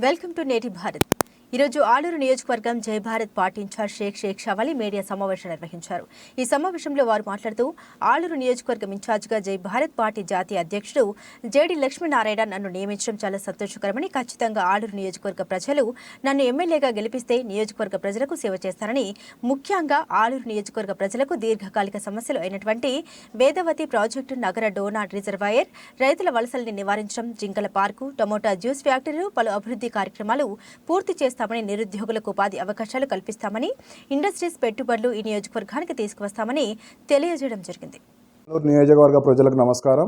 Welcome to నేటి భారత్ ఈరోజు ఆలూరు నియోజకవర్గం Jai Bharat party in charge Sheikh Sheikh Shavali media సమావేశం నిర్వహించారు. ఈ సమావేశంలో వారు మాట్లాడుతూ ఆలూరు నియోజకవర్గం ఇన్ఛార్జిగా జయభారత్ పార్టీ జాతీయ అధ్యక్షుడు జేడి లక్ష్మీనారాయణ నన్ను నియమించడం చాలా సంతోషకరమని ఖచ్చితంగా ఆలూరు నియోజకవర్గ ప్రజలు నన్ను ఎమ్మెల్యేగా గెలిపిస్తే నియోజకవర్గ ప్రజలకు సేవ చేస్తారని ముఖ్యంగా ఆలూరు నియోజకవర్గ ప్రజలకు దీర్ఘకాలిక సమస్యలు అయినటువంటి వేదవతి ప్రాజెక్టు నగర డోనాట్ రిజర్వాయర్ రైతుల వలసల్ని నివారించడం జింకల పార్కు టమోటా జ్యూస్ ఫ్యాక్టరీలు పలు అభివృద్ధి కార్యక్రమాలు పూర్తి చేస్తామని నిరుద్యోగులకు ఉపాధి అవకాశాలు కల్పిస్తామని ఇండస్ట్రీస్ పెట్టుబడులు ఈ నియోజకవర్గానికి తీసుకువస్తామని తెలియజేయడం జరిగింది. నియోజకవర్గ ప్రజలకు నమస్కారం.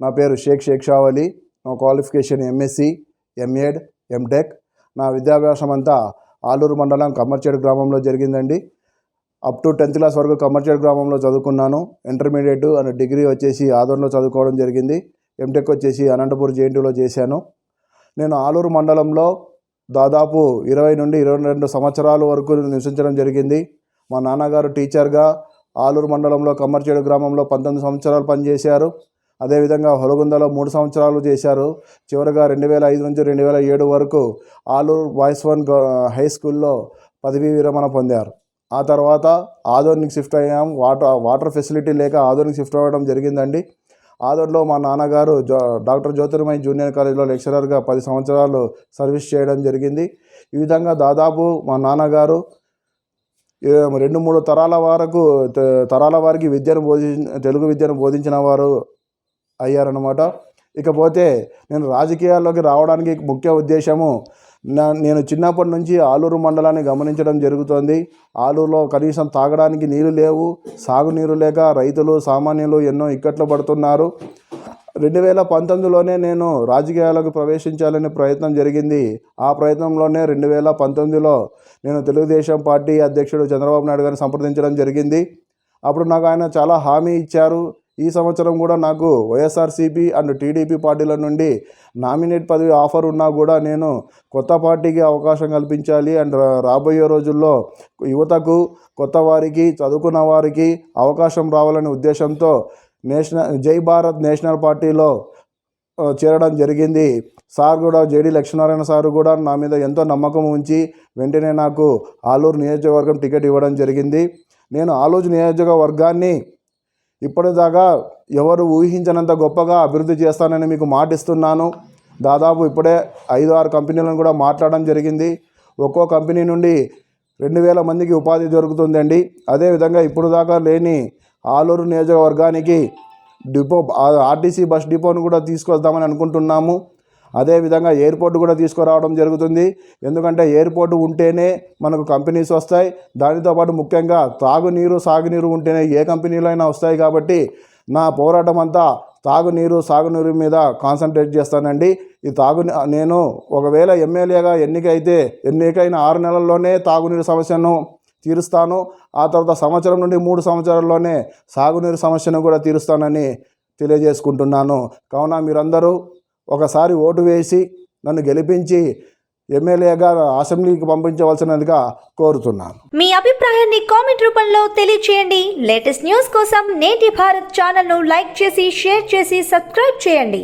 నా పేరు షేక్ షేక్ షావలి నా క్వాలిఫికేషన్ ఎంఎస్సి ఎంఏడ్ ఎంటెక్ నా విద్యాభ్యాసం అంతా ఆలూరు మండలం కమ్మర్చేడు గ్రామంలో జరిగిందండి. అప్ టు టెన్త్ క్లాస్ వరకు కమ్మర్చేడు గ్రామంలో చదువుకున్నాను. ఇంటర్మీడియట్ అండ్ డిగ్రీ వచ్చేసి ఆదోన్లో చదువుకోవడం జరిగింది. ఎంటెక్ వచ్చేసి అనంతపూర్ జేఎన్టీలో చేశాను. నేను ఆలూరు మండలంలో దాదాపు ఇరవై నుండి ఇరవై రెండు సంవత్సరాల వరకు నివసించడం జరిగింది. మా నాన్నగారు టీచర్గా ఆలూరు మండలంలో కమ్మర్చేడు గ్రామంలో పంతొమ్మిది సంవత్సరాలు పనిచేశారు. అదేవిధంగా హొలగుందలో మూడు సంవత్సరాలు చేశారు. చివరిగా రెండు వేల ఐదు నుంచి రెండు వేల ఏడు వరకు ఆలూరు బాయ్స్ వన్ హై స్కూల్లో పదవీ విరమణ పొందారు. ఆ తర్వాత ఆదోనికి షిఫ్ట్ అయ్యాం. వాటర్ వాటర్ ఫెసిలిటీ లేక ఆధునిక్ షిఫ్ట్ అవ్వడం జరిగిందండి. ఆదోడ్లో మా నాన్నగారు జో డాక్టర్ జ్యోతిర్మయి జూనియర్ కాలేజ్లో లెక్చరర్గా పది సంవత్సరాలు సర్వీస్ చేయడం జరిగింది. ఈ విధంగా దాదాపు మా నాన్నగారు రెండు మూడు తరాల వరకు తరాల వారికి విద్యను బోధి తెలుగు విద్యను బోధించిన వారు అయ్యారనమాట ఇకపోతే నేను రాజకీయాల్లోకి రావడానికి ముఖ్య ఉద్దేశము నా నేను చిన్నప్పటి నుంచి ఆలూరు మండలాన్ని గమనించడం జరుగుతోంది. ఆలూరులో కనీసం తాగడానికి నీళ్ళు లేవు సాగునీరు లేక రైతులు సామాన్యులు ఎన్నో ఇక్కట్లు పడుతున్నారు. రెండు వేల పంతొమ్మిదిలోనే నేను రాజకీయాలకు ప్రవేశించాలనే ప్రయత్నం జరిగింది. ఆ ప్రయత్నంలోనే రెండు వేల పంతొమ్మిదిలో నేను తెలుగుదేశం పార్టీ అధ్యక్షుడు చంద్రబాబు నాయుడు గారిని సంప్రదించడం జరిగింది. అప్పుడు నాకు ఆయన చాలా హామీ ఇచ్చారు. ఈ సంవత్సరం కూడా నాకు వైఎస్ఆర్సీపీ అండ్ టీడీపీ పార్టీల నుండి నామినేట్ పదవి ఆఫర్ ఉన్నా కూడా నేను కొత్త పార్టీకి అవకాశం కల్పించాలి అండ్ రా- రాబోయే రోజుల్లో యువతకు కొత్త వారికి చదువుకున్న వారికి అవకాశం రావాలనే ఉద్దేశంతో నేషనల్ జై భారత్ నేషనల్ పార్టీలో చేరడం జరిగింది. సార్ కూడా జేడి లక్ష్మీనారాయణ సార్ కూడా నా మీద ఎంతో నమ్మకం ఉంచి వెంటనే నాకు ఆలూరు నియోజకవర్గం టికెట్ ఇవ్వడం జరిగింది. నేను ఆలూరు నియోజకవర్గాన్ని ఇప్పటిదాకా ఎవరు ఊహించనంత గొప్పగా అభివృద్ధి చేస్తానని మీకు మాటిస్తున్నాను. దాదాపు ఇప్పుడే ఐదు ఆరు కంపెనీలను కూడా మాట్లాడడం జరిగింది. ఒక్కో కంపెనీ నుండి రెండు వేల మందికి ఉపాధి దొరుకుతుందండి. అదేవిధంగా ఇప్పుడు దాకా లేని ఆలూరు నియోజకవర్గానికి డిపో ఆర్టీసీ బస్ డిపోను కూడా తీసుకొద్దామని అనుకుంటున్నాము. అదేవిధంగా ఎయిర్పోర్ట్ కూడా తీసుకురావడం జరుగుతుంది. ఎందుకంటే ఎయిర్పోర్ట్ ఉంటేనే మనకు కంపెనీస్ వస్తాయి. దానితో పాటు ముఖ్యంగా తాగునీరు సాగునీరు ఉంటేనే ఏ కంపెనీలు అయినా వస్తాయి కాబట్టి నా పోరాటం అంతా తాగునీరు సాగునీరు మీద కాన్సన్ట్రేట్ చేస్తానండి. ఈ తాగు నేను ఒకవేళ ఎమ్మెల్యేగా ఎన్నికైతే ఎన్నికైన ఆరు నెలల్లోనే తాగునీరు సమస్యను తీరుస్తాను. ఆ తర్వాత సంవత్సరం నుండి మూడు సంవత్సరాల్లోనే సాగునీరు సమస్యను కూడా తీరుస్తానని తెలియజేసుకుంటున్నాను. కావున మీరందరూ ఒకసారి ఓటు వేసి నన్ను గెలిపించి ఎమ్మెల్యేగా అసెంబ్లీకి పంపించవలసినదిగా కోరుతున్నాను. మీ అభిప్రాయాన్ని కామెంట్ రూపంలో తెలియచేయండి. లేటెస్ట్ న్యూస్ కోసం నేటి భారత్ ఛానల్ను లైక్ చేసి షేర్ చేసి సబ్స్క్రైబ్ చేయండి.